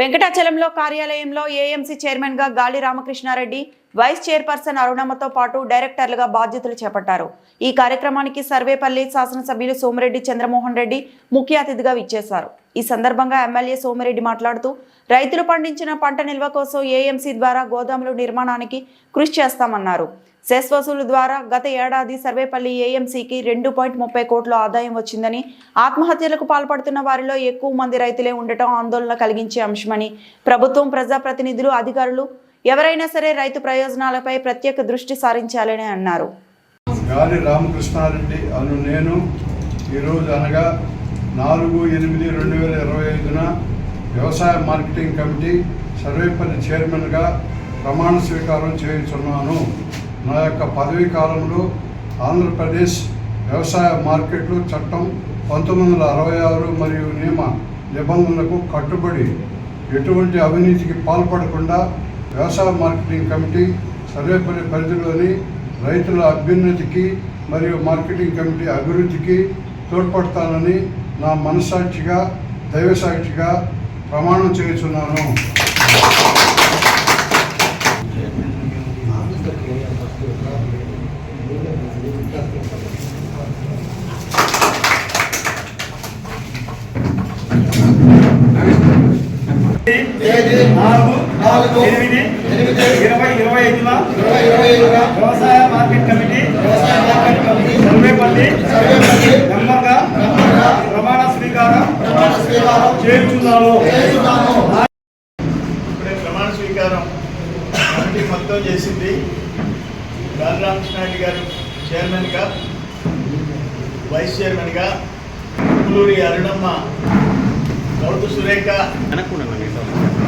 వెంకటాచలంలో కార్యాలయంలో ఏఎంసీ చైర్మన్గా గాలి రామకృష్ణారెడ్డి వైస్ చైర్పర్సన్ అరుణమ్మతో పాటు డైరెక్టర్లుగా బాధ్యతలు చేపట్టారు. ఈ కార్యక్రమానికి సర్వేపల్లి శాసనసభ్యులు సోమిరెడ్డి చంద్రమోహన్ రెడ్డి ముఖ్య అతిథిగా విచ్చేశారు. ఈ సందర్భంగా ఎమ్మెల్యే సోమిరెడ్డి మాట్లాడుతూ రైతులు పండించిన పంట నిల్వ కోసం ఏఎంసీ ద్వారా గోదాముల నిర్మాణానికి కృషి చేస్తామన్నారు. సెస్ వసూలు ద్వారా గత ఏడాది సర్వేపల్లి ఏఎంసీకి రెండు పాయింట్ ముప్పై కోట్ల ఆదాయం వచ్చిందని ఆత్మహత్యలకు పాల్పడుతున్న వారిలో ఎక్కువ మంది రైతులే ఉండటం ఆందోళన కలిగించే అంశమని ప్రభుత్వం ప్రజాప్రతినిధులు అధికారులు ఎవరైనా సరే రైతు ప్రయోజనాలపై ప్రత్యేక దృష్టి సారించాలని అన్నారు. గాలి రామకృష్ణారెడ్డి అను నేను ఈరోజు అనగా నాలుగు ఎనిమిది రెండు వేల ఇరవై ఐదున వ్యవసాయ మార్కెటింగ్ కమిటీ సర్వేపల్లి చైర్మన్గా ప్రమాణ స్వీకారం చేయించున్నాను. నా యొక్క పదవీ కాలంలో ఆంధ్రప్రదేశ్ వ్యవసాయ మార్కెట్లు చట్టం పంతొమ్మిది వందల అరవై ఆరు మరియు నియమ నిబంధనలకు కట్టుబడి ఎటువంటి అవినీతికి పాల్పడకుండా వ్యవసాయ మార్కెటింగ్ కమిటీ సర్వేపల్లి పరిధిలోని రైతుల అభ్యున్నతికి మరియు మార్కెటింగ్ కమిటీ అభివృద్ధికి తోడ్పడతానని నా మనస్సాక్షిగా దైవసాక్షిగా ప్రమాణం చేస్తున్నాను తేదీ నాలుగు నాలుగు ఎనిమిది ఎనిమిది ఇరవై ఇరవై ఐదున వ్యవసాయ మార్కెట్ కమిటీ వ్యవసాయ మార్కెట్ కమిటీ సర్వేపల్లి ప్రమాణ స్వీకారం ప్రమాణ స్వీకారం చేర్చున్నాను చేస్తున్నాను ఇప్పుడే ప్రమాణ స్వీకారం కమిటీ మొత్తం చేసింది. గాలి రామకృష్ణారెడ్డి గారు చైర్మన్గా వైస్ చైర్మన్గా పులూరి అరుణమ్మ గౌతు సురేఖ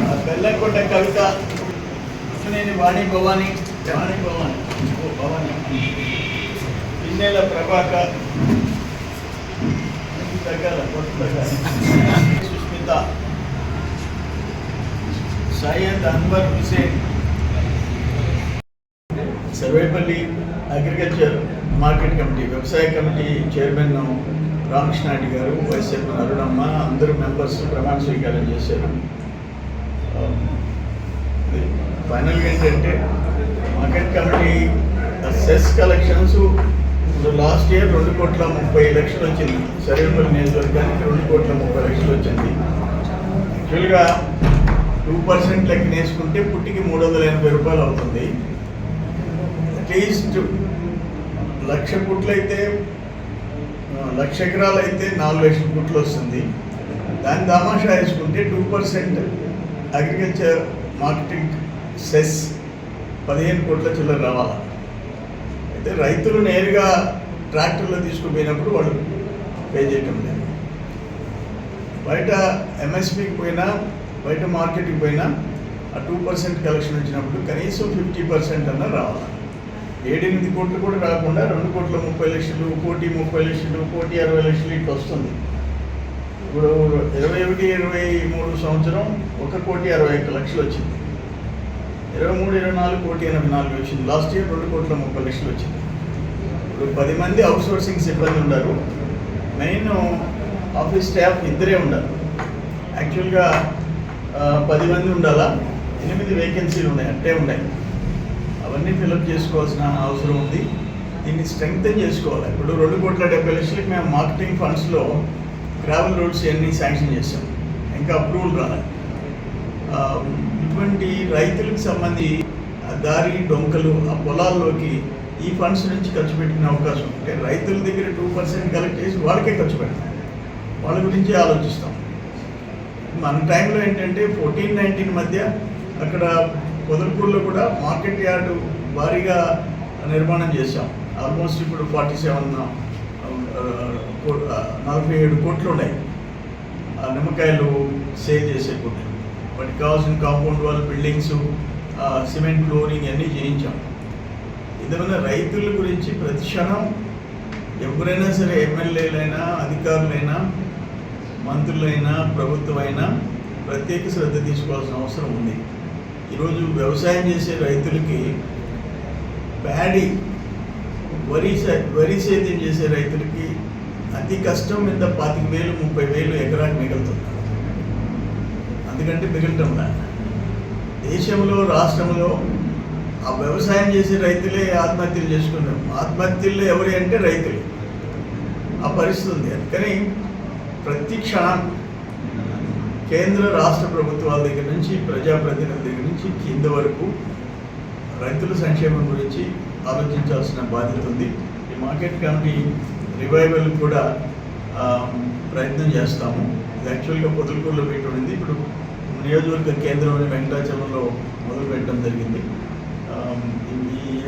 ఆ బెల్లంకొండ కవిత నేను వాణి భవాని వాణి భవాని ఓ Bhavani Pinnela Prabhakar తగ్గాల. Sushmita Syed Anwar Hussain Sarvepalli agriculture market committee వ్యవసాయ కమిటీ చైర్మన్ రామకృష్ణారెడ్డి గారు వైస్ చైర్మన్ అరుణమ్మ అందరూ మెంబర్స్ ప్రమాణ స్వీకారం చేశారు. ఫైనల్గా ఏంటంటే మార్కెట్ కమిటీ సెస్ కలెక్షన్స్ ఇప్పుడు లాస్ట్ ఇయర్ రెండు కోట్ల ముప్పై లక్షలు వచ్చింది. సర్వేపల్లి నియోజకవర్గానికి రెండు కోట్ల ముప్పై లక్షలు వచ్చింది. యాక్చువల్గా టూ పర్సెంట్ లెక్క వేసుకుంటే పుట్టికి మూడు వందల ఎనభై రూపాయలు అవుతుంది. అట్లీస్ట్ లక్ష పుట్లు లక్ష ఎకరాలు అయితే నాలుగు లక్షల పుట్లు వస్తుంది. దాని దామాషా వేసుకుంటే two percent agriculture marketing cess పదిహేను కోట్ల చిల్లర రావాలి? అయితే రైతులు నేరుగా ట్రాక్టర్లో తీసుకుపోయినప్పుడు వాళ్ళు పే చేయటం లేదు. బయట ఎంఎస్పికి పోయినా బయట మార్కెట్కి పోయినా ఆ టూ పర్సెంట్ కలెక్షన్ వచ్చినప్పుడు కనీసం ఫిఫ్టీ పర్సెంట్ అన్న రావాలి? ఏడెనిమిది కోట్లు కూడా రాకుండా రెండు కోట్ల ముప్పై లక్షలు కోటి ముప్పై లక్షలు కోటి అరవై లక్షలు ఇట్లా వస్తుంది. ఇప్పుడు ఇరవై ఒకటి ఇరవై మూడు సంవత్సరం ఒక కోటి అరవై ఒక్క లక్షలు వచ్చింది. ఇరవై మూడు ఇరవై నాలుగు కోటి ఎనభై నాలుగు వచ్చింది. లాస్ట్ ఇయర్ రెండు కోట్ల ముప్పై లక్షలు వచ్చింది. ఇప్పుడు పది మంది అవుట్ సోర్సింగ్ సిబ్బంది ఉన్నారు. మెయిన్ ఆఫీస్ స్టాఫ్ ఇద్దరే ఉండాలి. యాక్చువల్గా పది మంది ఉండాలా? ఎనిమిది వేకెన్సీలు ఉన్నాయి అట్టే ఉన్నాయి. అవన్నీ ఫిలప్ చేసుకోవాల్సిన అవసరం ఉంది. దీన్ని స్ట్రెంగ్తన్ చేసుకోవాలి. ఇప్పుడు రెండు కోట్ల డెబ్బై లక్షలకి మేము మార్కెటింగ్ ఫండ్స్లో గ్రావెల్ రోడ్స్ అన్నీ శాంక్షన్ చేసాం ఇంకా అప్రూవల్ రాలేదు ఇటువంటి రైతులకు సంబంధి దారి డొంకలు ఆ పొలాల్లోకి ఈ ఫండ్స్ నుంచి ఖర్చు పెట్టిన అవకాశం ఉంటే రైతుల దగ్గర టూ పర్సెంట్ కలెక్ట్ చేసి వాళ్ళకే ఖర్చు పెడతాం. వాళ్ళ గురించి ఆలోచిస్తాం. మన టైంలో ఏంటంటే ఫోర్టీన్ నైన్టీన్ మధ్య అక్కడ పొదలకూరులో కూడా మార్కెట్ యార్డు భారీగా నిర్మాణం చేశాం. ఆల్మోస్ట్ ఇప్పుడు ఫార్టీ సెవెన్ నలభై ఏడు కోట్లు ఉన్నాయి. ఆ నిమ్మకాయలు సేల్ చేసే కోట్లు. వాటికి కావాల్సిన కాంపౌండ్ వాళ్ళ బిల్డింగ్స్ సిమెంట్ ఫ్లోరింగ్ అన్నీ చేయించాం. ఇందువల్ల రైతుల గురించి ప్రతి క్షణం ఎవరైనా సరే ఎమ్మెల్యేలైనా అధికారులైనా మంత్రులైనా ప్రభుత్వమైనా ప్రత్యేక శ్రద్ధ తీసుకోవాల్సిన అవసరం ఉంది. ఈరోజు వ్యవసాయం చేసే రైతులకి ప్యాడీ వరి వరి సేద్యం చేసే రైతులకి అతి కష్టం మీద పాతిక వేలు ముప్పై వేలు ఎకరాకి మిగులుతుంది. అందుకంటే మిగలటంలా దేశంలో రాష్ట్రంలో ఆ వ్యవసాయం చేసే రైతులే ఆత్మహత్యలు చేసుకున్నారు. ఆత్మహత్యలు ఎవరి అంటే రైతులు. ఆ పరిస్థితి ఉంది. అందుకని ప్రతి క్షణం కేంద్ర రాష్ట్ర ప్రభుత్వాల దగ్గర నుంచి ప్రజాప్రతినిధుల దగ్గర నుంచి కింద వరకు రైతుల సంక్షేమం గురించి ఆలోచించాల్సిన బాధ్యత ఉంది. ఈ మార్కెట్ కమిటీ రివైవల్ కూడా ప్రయత్నం చేస్తాము. ఇది యాక్చువల్గా పొదలకూరులో పెట్టి ఉండింది ఇప్పుడు నియోజకవర్గ కేంద్రంలోని వెంకటాచలంలో మొదలు పెట్టడం జరిగింది.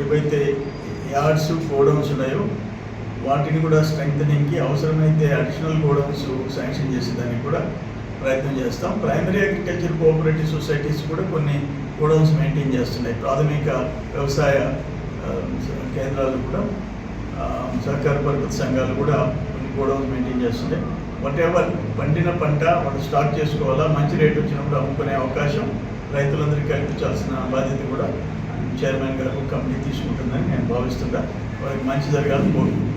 ఏవైతే యార్డ్స్ గోడౌన్స్ ఉన్నాయో వాటిని కూడా స్ట్రెంగ్తనింగ్కి అవసరమైతే అడిషనల్ గోడౌన్స్ శాంక్షన్ చేసేదానికి కూడా ప్రయత్నం చేస్తాం. ప్రైమరీ అగ్రికల్చర్ కోఆపరేటివ్ సొసైటీస్ కూడా కొన్ని గోడౌన్స్ మెయింటైన్ చేస్తున్నాయి. ప్రాథమిక వ్యవసాయ కేంద్రాలు కూడా సహకార పరిపతి సంఘాలు కూడా కొన్ని గోడౌన్స్ మెయింటైన్ చేస్తున్నాయి. వాట్ ఎవర్ పండిన పంట వాళ్ళు స్టాక్ చేసుకోవాలా మంచి రేట్ వచ్చినప్పుడు అమ్ముకునే అవకాశం రైతులందరికీ కల్పించాల్సిన బాధ్యత కూడా చైర్మన్ గారు కమిటీ తీసుకుంటుందని నేను భావిస్తున్నా. వారికి మంచి జరగాలని కోరుకుంటున్నాను.